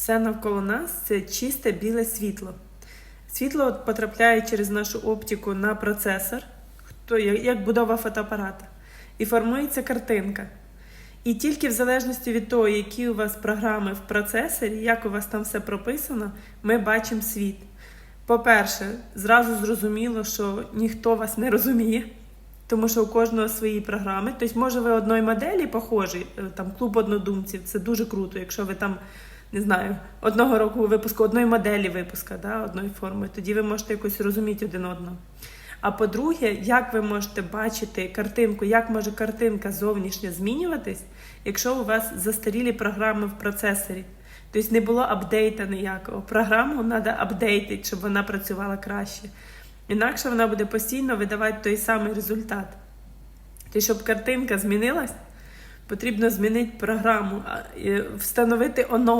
Все навколо нас це чисте біле світло. Світло потрапляє через нашу оптику на процесор, як будова фотоапарата, і формується картинка. І тільки в залежності від того, які у вас програми в процесорі, як у вас там все прописано, ми бачимо світ. По-перше, зразу зрозуміло, що ніхто вас не розуміє, тому що у кожного свої програми. Тобто, може, ви одної моделі похожі, е, там клуб однодумців, це дуже круто, якщо ви там. Не знаю, одного року випуску одної моделі випуска, да, одної форми, тоді ви можете якось розуміти один одного. А по-друге, як ви можете бачити картинку, як може картинка зовнішньо змінюватись, якщо у вас застарілі програми в процесорі? Тобто не було апдейта ніякого. Програму треба апдейтити, щоб вона працювала краще. Інакше вона буде постійно видавати той самий результат. Тобто, щоб картинка змінилась, потрібно змінити програму, встановити оновлення.